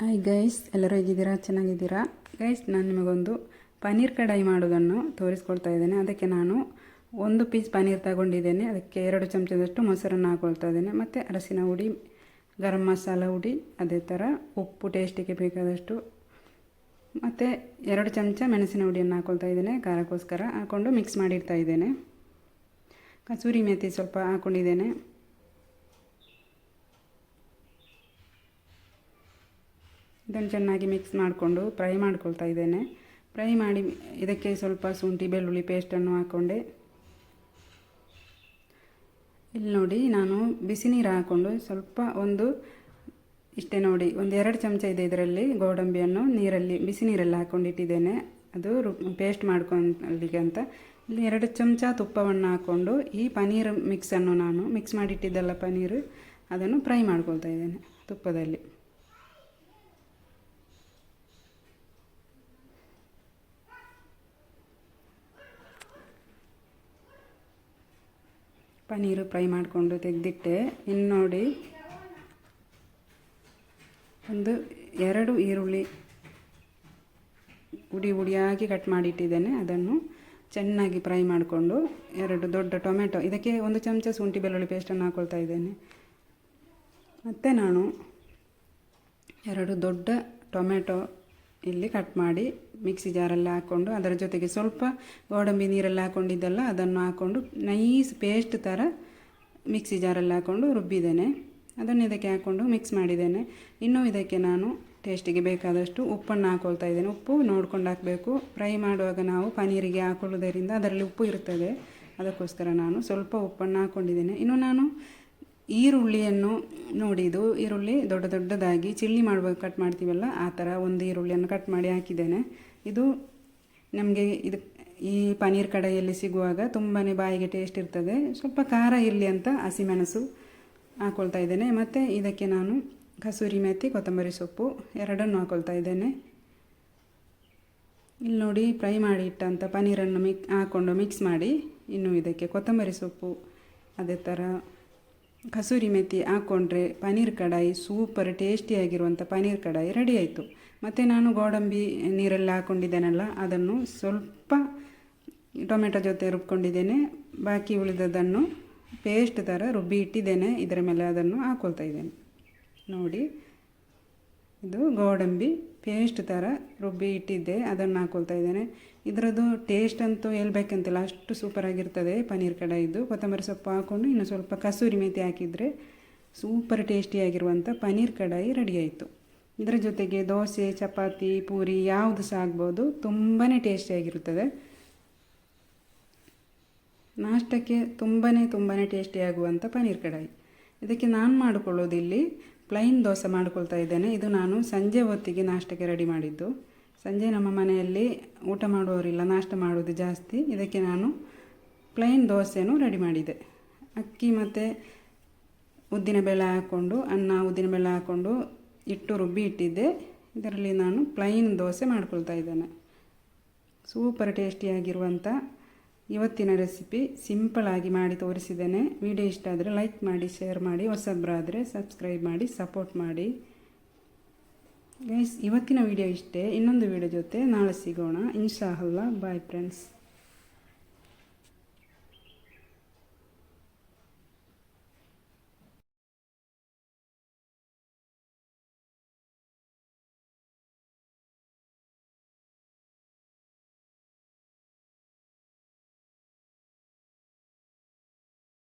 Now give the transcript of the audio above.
Hi guys ಎಲ್ಲರೂ ಹೇಗಿದ್ದೀರಾ? ಚೆನ್ನಾಗಿದ್ದೀರಾ? ಗೈಸ್ ನಾನು ನಿಮಗೊಂದು ಪನ್ನೀರ್ ಕಡಾಯಿ ಮಾಡೋದನ್ನು ತೋರಿಸ್ಕೊಳ್ತಾ ಇದ್ದೇನೆ. ಅದಕ್ಕೆ ನಾನು ಒಂದು ಪೀಸ್ ಪನ್ನೀರ್ ತಗೊಂಡಿದ್ದೇನೆ. ಅದಕ್ಕೆ ಎರಡು ಚಮಚದಷ್ಟು ಮೊಸರನ್ನು ಹಾಕೊಳ್ತಾ ಇದ್ದೇನೆ. ಮತ್ತು ಅರಸಿನ ಹುಡಿ, ಗರಂ ಮಸಾಲ ಹುಡಿ, ಅದೇ ಥರ ಉಪ್ಪು ಟೇಸ್ಟಿಗೆ ಬೇಕಾದಷ್ಟು. ಮತ್ತು ಎರಡು ಚಮಚ ಮೆಣಸಿನ ಹುಡಿಯನ್ನು ಹಾಕೊಳ್ತಾ ಇದ್ದೇನೆ. ಖಾರಕ್ಕೋಸ್ಕರ ಹಾಕ್ಕೊಂಡು ಮಿಕ್ಸ್ ಮಾಡಿರ್ತಾ ಇದ್ದೇನೆ. ಕಸೂರಿ ಮೆಥಿ ಸ್ವಲ್ಪ ಹಾಕ್ಕೊಂಡಿದ್ದೇನೆ ಇದನ್ನು ಚೆನ್ನಾಗಿ ಮಿಕ್ಸ್ ಮಾಡಿಕೊಂಡು ಫ್ರೈ ಮಾಡ್ಕೊಳ್ತಾ ಇದ್ದೇನೆ. ಫ್ರೈ ಮಾಡಿ ಇದಕ್ಕೆ ಸ್ವಲ್ಪ ಶುಂಠಿ, ಬೆಳ್ಳುಳ್ಳಿ ಪೇಸ್ಟನ್ನು ಹಾಕ್ಕೊಂಡೆ ಇಲ್ಲಿ ನೋಡಿ ನಾನು ಬಿಸಿ ನೀರು ಹಾಕ್ಕೊಂಡು ಸ್ವಲ್ಪ ಒಂದು ಇಷ್ಟೇ ನೋಡಿ, ಒಂದು ಎರಡು ಚಮಚ ಇದೆ ಇದರಲ್ಲಿ ಗೋಡಂಬಿಯನ್ನು ನೀರಲ್ಲಿ, ಬಿಸಿ ನೀರಲ್ಲಿ ಹಾಕ್ಕೊಂಡಿಟ್ಟಿದ್ದೇನೆ ಅದು ಪೇಸ್ಟ್ ಮಾಡ್ಕೊಳ್ಳಿಕ್ಕೆ ಅಂತ. ಇಲ್ಲಿ ಎರಡು ಚಮಚ ತುಪ್ಪವನ್ನು ಹಾಕ್ಕೊಂಡು ಈ ಪನೀರ್ ಮಿಕ್ಸನ್ನು ನಾನು ಮಿಕ್ಸ್ ಮಾಡಿಟ್ಟಿದ್ದಲ್ಲ ಪನೀರು ಅದನ್ನು ಫ್ರೈ ಮಾಡ್ಕೊಳ್ತಾ ಇದ್ದೇನೆ ತುಪ್ಪದಲ್ಲಿ. ಪನೀರು ಫ್ರೈ ಮಾಡಿಕೊಂಡು ತೆಗೆದಿಟ್ಟೆ. ಇನ್ನು ನೋಡಿ, ಒಂದು ಎರಡು ಈರುಳ್ಳಿ ಉಡಿ ಉಡಿಯಾಗಿ ಕಟ್ ಮಾಡಿಟ್ಟಿದ್ದೇನೆ. ಅದನ್ನು ಚೆನ್ನಾಗಿ ಫ್ರೈ ಮಾಡಿಕೊಂಡು ಎರಡು ದೊಡ್ಡ ಟೊಮೆಟೊ, ಇದಕ್ಕೆ ಒಂದು ಚಮಚ ಶುಂಠಿ ಬೆಳ್ಳುಳ್ಳಿ ಪೇಸ್ಟನ್ನು ಹಾಕ್ಕೊಳ್ತಾ ಇದ್ದೇನೆ. ಮತ್ತು ನಾನು ಎರಡು ದೊಡ್ಡ ಟೊಮೆಟೊ ಇಲ್ಲಿ ಕಟ್ ಮಾಡಿ ಮಿಕ್ಸಿ ಜಾರಲ್ಲಿ ಹಾಕ್ಕೊಂಡು ಅದರ ಜೊತೆಗೆ ಸ್ವಲ್ಪ ಗೋಡಂಬಿ ನೀರಲ್ಲಿ ಹಾಕ್ಕೊಂಡಿದ್ದಲ್ಲ ಅದನ್ನು ಹಾಕ್ಕೊಂಡು ನೈಸ್ ಪೇಸ್ಟ್ ಥರ ಮಿಕ್ಸಿ ಜಾರಲ್ಲಿ ಹಾಕ್ಕೊಂಡು ರುಬ್ಬಿದ್ದೇನೆ. ಅದನ್ನು ಇದಕ್ಕೆ ಹಾಕ್ಕೊಂಡು ಮಿಕ್ಸ್ ಮಾಡಿದ್ದೇನೆ. ಇನ್ನೂ ಇದಕ್ಕೆ ನಾನು ಟೇಸ್ಟಿಗೆ ಬೇಕಾದಷ್ಟು ಉಪ್ಪನ್ನು ಹಾಕ್ಕೊಳ್ತಾ ಇದ್ದೇನೆ. ಉಪ್ಪು ನೋಡ್ಕೊಂಡು ಹಾಕಬೇಕು. ಫ್ರೈ ಮಾಡುವಾಗ ನಾವು ಪನೀರಿಗೆ ಹಾಕೊಳ್ಳೋದರಿಂದ ಅದರಲ್ಲಿ ಉಪ್ಪು ಇರ್ತದೆ. ಅದಕ್ಕೋಸ್ಕರ ನಾನು ಸ್ವಲ್ಪ ಉಪ್ಪನ್ನು ಹಾಕ್ಕೊಂಡಿದ್ದೇನೆ ಇನ್ನು ನಾನು ಈರುಳ್ಳಿಯನ್ನು ನೋಡಿ, ಇದು ಈರುಳ್ಳಿ ದೊಡ್ಡ ದೊಡ್ಡದಾಗಿ ಚಿಲ್ಲಿ ಮಾಡಬೇಕು ಕಟ್ ಮಾಡ್ತೀವಲ್ಲ, ಆ ಥರ ಒಂದು ಈರುಳ್ಳಿಯನ್ನು ಕಟ್ ಮಾಡಿ ಹಾಕಿದ್ದೇನೆ. ಇದು ನಮಗೆ ಇದು ಈ ಪನೀರ್ ಕಡೆಯಲ್ಲಿ ಸಿಗುವಾಗ ತುಂಬಾ ಬಾಯಿಗೆ ಟೇಸ್ಟ್ ಇರ್ತದೆ. ಸ್ವಲ್ಪ ಖಾರ ಇರಲಿ ಅಂತ ಹಸಿಮೆಣಸು ಹಾಕ್ಕೊಳ್ತಾ ಇದ್ದೇನೆ. ಮತ್ತು ಇದಕ್ಕೆ ನಾನು ಕಸೂರಿ ಮೆತ್ತಿ ಕೊತ್ತಂಬರಿ ಸೊಪ್ಪು ಎರಡನ್ನು ಹಾಕ್ಕೊಳ್ತಾ ಇದ್ದೇನೆ. ಇಲ್ಲಿ ನೋಡಿ, ಫ್ರೈ ಮಾಡಿ ಇಟ್ಟಂಥ ಪನೀರನ್ನು ಮಿಕ್ ಹಾಕ್ಕೊಂಡು ಮಿಕ್ಸ್ ಮಾಡಿ, ಇನ್ನು ಇದಕ್ಕೆ ಕೊತ್ತಂಬರಿ ಸೊಪ್ಪು ಅದೇ ಥರ ಕಸೂರಿ ಮೆಥಿ ಹಾಕ್ಕೊಂಡ್ರೆ ಪನೀರ್ ಕಡಾಯಿ ಸೂಪರ್ ಟೇಸ್ಟಿಯಾಗಿರುವಂಥ ಪನೀರ್ ಕಡಾಯಿ ರೆಡಿ ಆಯಿತು ಮತ್ತು ನಾನು ಗೋಡಂಬಿ ನೀರಲ್ಲಿ ಹಾಕ್ಕೊಂಡಿದ್ದೇನಲ್ಲ ಅದನ್ನು ಸ್ವಲ್ಪ ಟೊಮೆಟೊ ಜೊತೆ ರುಬ್ಕೊಂಡಿದ್ದೇನೆ. ಬಾಕಿ ಉಳಿದದನ್ನು ಪೇಸ್ಟ್ ಥರ ರುಬ್ಬಿ ಇಟ್ಟಿದ್ದೇನೆ ಇದರ ಮೇಲೆ ಅದನ್ನು ಹಾಕ್ಕೊಳ್ತಾ ಇದ್ದೇನೆ. ನೋಡಿ ಇದು ಗೋಡಂಬಿ ಪೇಸ್ಟ್ ಥರ ರುಬ್ಬಿ ಇಟ್ಟಿದ್ದೆ, ಅದನ್ನು ಹಾಕೊಳ್ತಾ ಇದ್ದೇನೆ. ಇದರದ್ದು ಟೇಸ್ಟ್ ಅಂತೂ ಹೇಳ್ಬೇಕಂತಿಲ್ಲ, ಅಷ್ಟು ಸೂಪರಾಗಿರ್ತದೆ ಪನ್ನೀರ್ ಕಡಾಯಿದ್ದು ಕೊತ್ತಂಬರಿ ಸೊಪ್ಪು ಹಾಕ್ಕೊಂಡು ಇನ್ನು ಸ್ವಲ್ಪ ಕಸೂರಿ ಮೇತಿ ಹಾಕಿದರೆ ಸೂಪರ್ ಟೇಸ್ಟಿಯಾಗಿರುವಂಥ ಪನ್ನೀರ್ ಕಡಾಯಿ ರೆಡಿ ಆಯಿತು. ಇದರ ಜೊತೆಗೆ ದೋಸೆ, ಚಪಾತಿ, ಪೂರಿ ಯಾವುದು ಸಹ ಆಗ್ಬೋದು ತುಂಬಾ ಟೇಸ್ಟಿಯಾಗಿರುತ್ತದೆ ನಾಷ್ಟಕ್ಕೆ ತುಂಬಾ ತುಂಬಾ ಟೇಸ್ಟಿಯಾಗುವಂಥ ಪನ್ನೀರ್ ಕಡಾಯಿ. ಇದಕ್ಕೆ ನಾನು ಮಾಡಿಕೊಳ್ಳೋದಿಲ್ಲಿ ಪ್ಲೈನ್ ದೋಸೆ ಮಾಡ್ಕೊಳ್ತಾ ಇದ್ದೇನೆ. ಇದು ನಾನು ಸಂಜೆ ಹೊತ್ತಿಗೆ ನಾಷ್ಟಕ್ಕೆ ರೆಡಿ ಮಾಡಿದ್ದು. ಸಂಜೆ ನಮ್ಮ ಮನೆಯಲ್ಲಿ ಊಟ ಮಾಡುವವರಿಲ್ಲ, ನಾಷ್ಟ ಮಾಡೋದು ಜಾಸ್ತಿ. ಇದಕ್ಕೆ ನಾನು ಪ್ಲೈನ್ ದೋಸೆನೂ ರೆಡಿ ಮಾಡಿದೆ. ಅಕ್ಕಿ ಮತ್ತು ಉದ್ದಿನಬೇಳೆ ಹಾಕ್ಕೊಂಡು, ಅನ್ನ ಉದ್ದಿನಬೇಳೆ ಹಾಕ್ಕೊಂಡು ಇಟ್ಟು ರುಬ್ಬಿ ಇಟ್ಟಿದ್ದೆ. ಇದರಲ್ಲಿ ನಾನು ಪ್ಲೈನ್ ದೋಸೆ ಮಾಡ್ಕೊಳ್ತಾ ಇದ್ದೇನೆ. ಸೂಪರ್ ಟೇಸ್ಟಿಯಾಗಿರುವಂಥ ಇವತ್ತಿನ ರೆಸಿಪಿ ಸಿಂಪಲಾಗಿ ಮಾಡಿ ತೋರಿಸಿದ್ದೇನೆ. ವಿಡಿಯೋ ಇಷ್ಟ ಆದರೆ ಲೈಕ್ ಮಾಡಿ, ಶೇರ್ ಮಾಡಿ, ಹೊಸಬ್ರಾದರೆ ಸಬ್ಸ್ಕ್ರೈಬ್ ಮಾಡಿ, ಸಪೋರ್ಟ್ ಮಾಡಿ. ಇವತ್ತಿನ ವಿಡಿಯೋ ಇಷ್ಟೇ. ಇನ್ನೊಂದು ವಿಡಿಯೋ ಜೊತೆ ನಾಳೆ ಸಿಗೋಣ. ಇನ್ಶಾ ಅಲ್ಲ ಬಾಯ್ ಫ್ರೆಂಡ್ಸ್